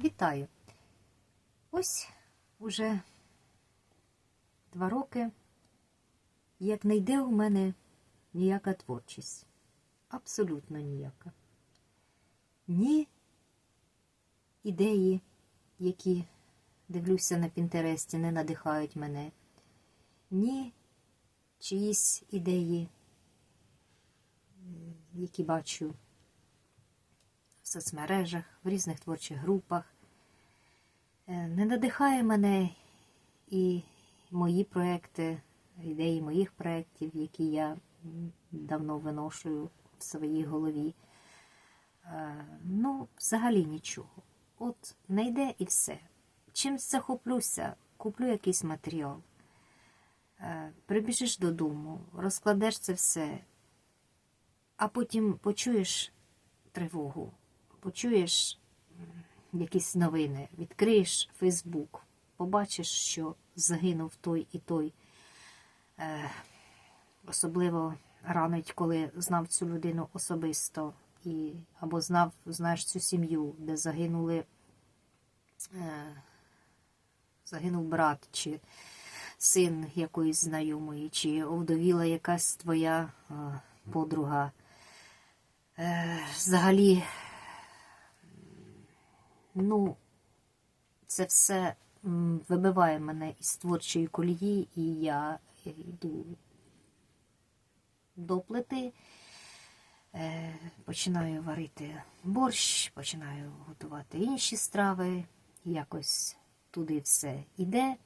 Вітаю! Ось уже два роки, як не йде у мене ніяка творчість. Абсолютно ніяка. Ні ідеї, які дивлюся на Пінтересті, не надихають мене, ні чиїсь ідеї, які бачу в соцмережах, в різних творчих групах. Е, Не надихає мене і мої проекти, ідеї моїх проєктів, які я давно виношую в своїй голові. Е, Ну, взагалі нічого. От не йде і все. Чимсь захоплюся, куплю якийсь матеріал. Е, Прибіжиш додому, розкладеш це все, а потім почуєш тривогу, почуєш якісь новини, відкриєш Фейсбук, побачиш, що загинув той і той. Е, Особливо ранить, коли знав цю людину особисто, і, або знав, знаєш цю сім'ю, де загинули, е, загинув брат, чи син якоїсь знайомої, чи овдовіла якась твоя е, подруга. Взагалі, ну, це все вибиває мене із творчої колії, і я йду до плити, е, починаю варити борщ, починаю готувати інші страви, якось туди все йде.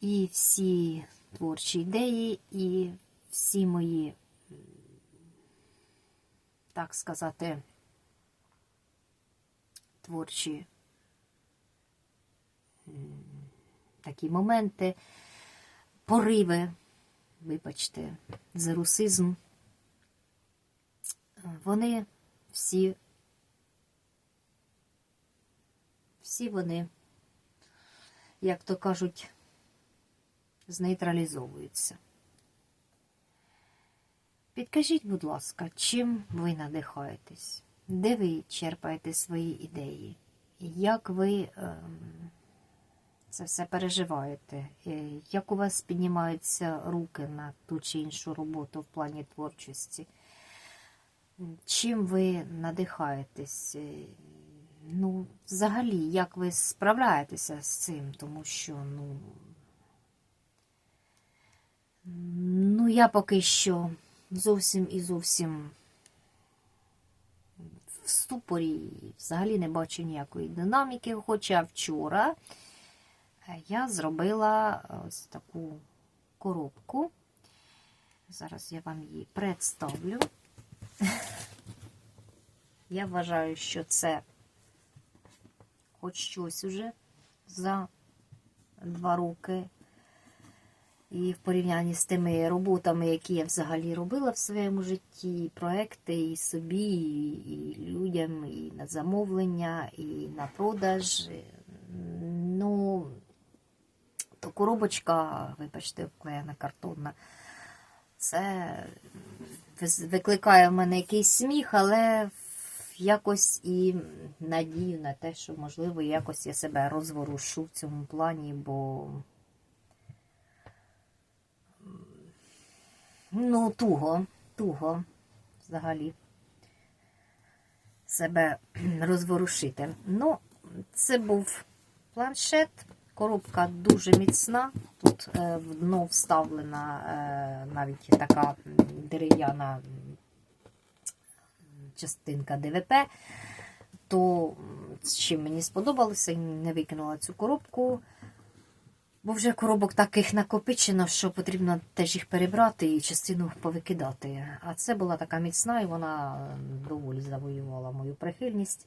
І всі творчі ідеї, і всі мої, так сказати, творчі такі моменти, пориви, вибачте, за русизм, вони всі, всі вони, як то кажуть, знейтралізовуються. Підкажіть, будь ласка, чим ви надихаєтесь? Де ви черпаєте свої ідеї? Як ви ем, це все переживаєте? Е, Як у вас піднімаються руки на ту чи іншу роботу в плані творчості? Чим ви надихаєтесь? Е, Ну, взагалі, як ви справляєтеся з цим? Тому що, ну, ну, я поки що зовсім і зовсім ступорі і взагалі не бачу ніякої динаміки. Хоча вчора е, я зробила ось таку коробку. Зараз я вам її представлю. Я вважаю, що це хоч щось уже за два роки. І в порівнянні з тими роботами, які я взагалі робила в своєму житті, і проекти і собі, і, людям, і на замовлення, і на продаж. Ну, то коробочка, вибачте, вклеєна картонна, це викликає в мене якийсь сміх, але якось і надію на те, що, можливо, якось я себе розворушу в цьому плані, бо. Ну, туго, туго взагалі себе розворушити. Ну, це був планшет, коробка дуже міцна. Тут е, в дно вставлена е, навіть така дерев'яна частинка ДВП. То з чим мені сподобалося, не викинула цю коробку. Бо вже коробок таких накопичено, що потрібно теж їх перебрати і частину повикидати. А це була така міцна, і вона доволі завоювала мою прихильність.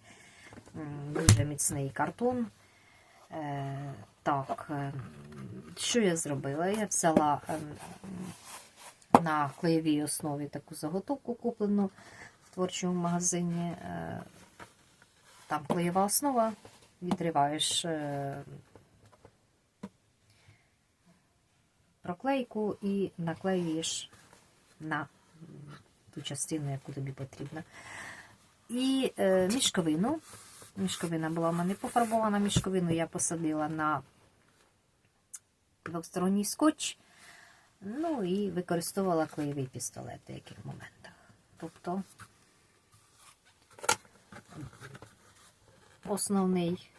Дуже міцний картон. Е, так, е, що я зробила? Я взяла е, на клеєвій основі таку заготовку, куплену в творчому магазині. Е, Там клеєва основа, відриваєш. е, проклейку і наклеюєш на ту частину, яку тобі потрібно. І е, мішковину Мішковина була в мене пофарбована. Мішковину я посадила на двосторонній скотч. Ну і використовувала клеєвий пістолет в деяких моментах. Тобто основний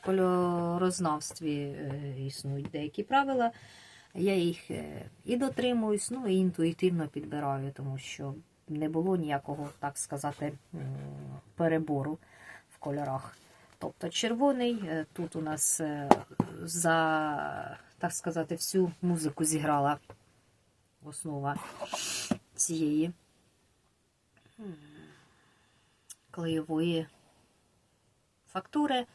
в кольорознавстві е, існують деякі правила. Я їх е, і дотримуюсь, ну і інтуїтивно підбираю, тому що не було ніякого, так сказати, перебору в кольорах. Тобто червоний, е, тут у нас е, за, так сказати, всю музику зіграла основа цієї клеєвої фактури.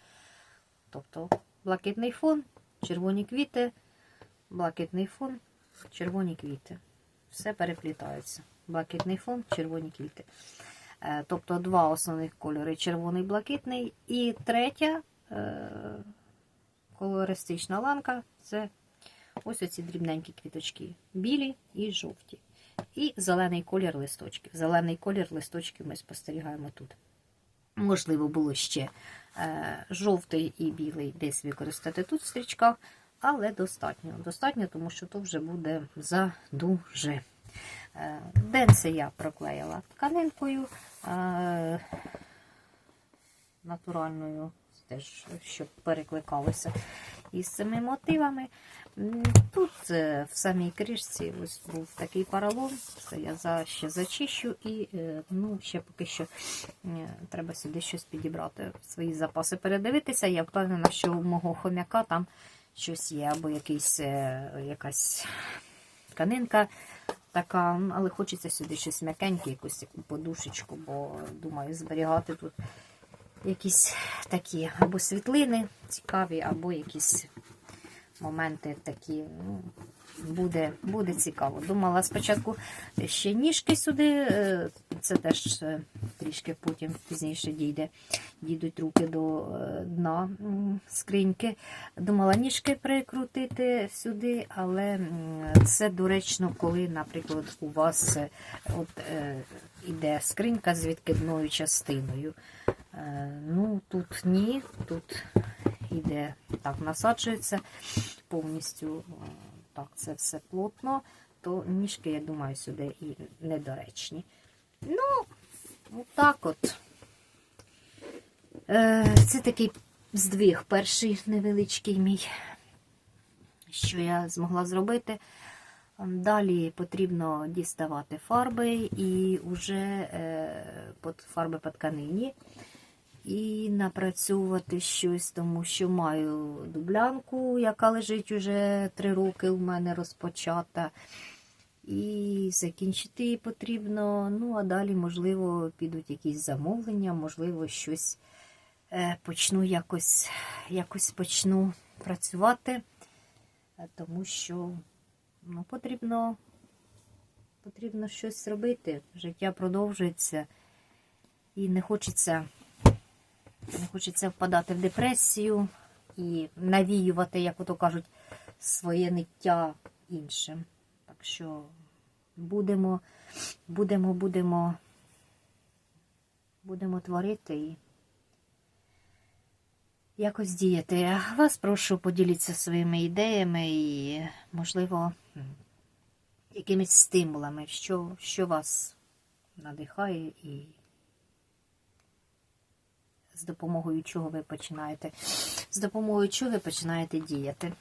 Тобто блакитний фон, червоні квіти, блакитний фон, червоні квіти. Все переплітається. Блакитний фон, червоні квіти. Е, Тобто два основних кольори червоний блакитний. І третя е, колористична ланка це ось оці дрібненькі квіточки. Білі і жовті. І зелений колір листочків. Зелений колір листочків ми спостерігаємо тут. Можливо, було ще е, жовтий і білий десь використати тут в стрічках, але достатньо. Достатньо, тому що то вже буде задуже. Е, Денце я проклеїла тканинкою е, натуральною, теж, щоб перекликалося із цими мотивами. Тут е, в самій кришці ось був такий поролон, це я за, ще зачищу і ну, ще поки що треба сюди щось підібрати, свої запаси передивитися. Я впевнена, що у мого хомяка там щось є, або якийсь, е, якась тканинка така, але хочеться сюди щось м'якеньке, якусь подушечку, бо думаю, зберігати тут якісь такі або світлини цікаві, або якісь моменти такі. Ну, буде, буде цікаво. Думала спочатку ще ніжки сюди, е, це теж е, трішки потім пізніше дійде, дійдуть руки до е, дна скриньки. Думала ніжки прикрутити сюди, але це доречно, коли, наприклад, у вас е, от, іде скринька з відкидною частиною. Ну, тут ні, тут іде так, насаджується повністю. Так, це все плотно, то ніжки, я думаю, сюди і недоречні. Ну, отак от. Е, Це такий здвиг, перший невеличкий мій, що я змогла зробити. Далі потрібно діставати фарби і вже е, фарби по тканині. І напрацьовувати щось, тому що маю дублянку, яка лежить уже три роки у мене розпочата. І закінчити потрібно. Ну, а далі, можливо, підуть якісь замовлення, можливо, щось е, почну якось, якось почну працювати, е, тому що ну, потрібно, потрібно щось робити. Життя продовжується і не хочеться. Не хочеться впадати в депресію і навіювати, як ото кажуть, своє ниття іншим. Так що будемо, будемо, будемо, будемо творити і якось діяти. Вас прошу поділіться своїми ідеями і, можливо, якимись стимулами, що, що вас надихає і з допомогою чого ви починаєте, з допомогою чого ви починаєте діяти.